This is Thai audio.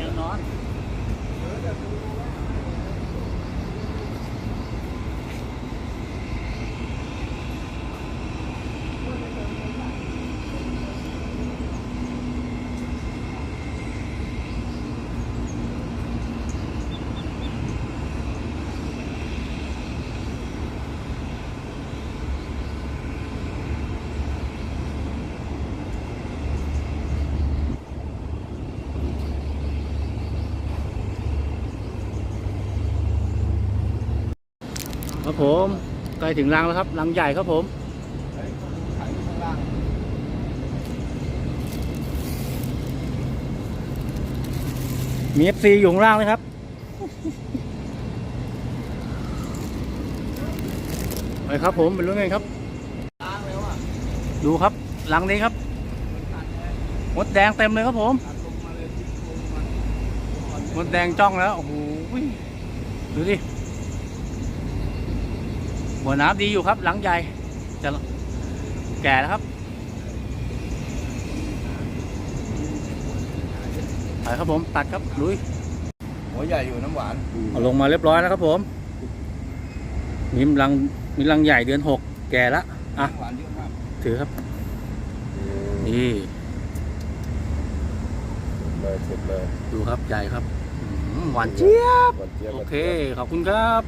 You know. ครับผมใกล้ถึงรังแล้วครับรังใหญ่ครับผมมีเอฟซีอยู่ข้างล่างเลยครับ ไปครับผมเป็นรู้ไงครับ ดูครับหลังนี้ครับมดแดงเต็มเลยครับผมมดแดงจ้องแล้ว โอ้โหดูดิ หัวน้ำดีอยู่ครับ หลังใหญ่จะแก่แล้วครับไปครับผมตัดครับลุยหัวใหญ่อยู่น้ำหวานเอาลงมาเรียบร้อยแล้วครับผมมีรังมีรังใหญ่เดือนหกแก่แล้วอะน้ำหวานเยอะมากถือครับนี่เลยสุดเลยดูครับใหญ่ครับอืมหวานเจี๊ยบหวานเจี๊ยบโอเคขอบคุณครับ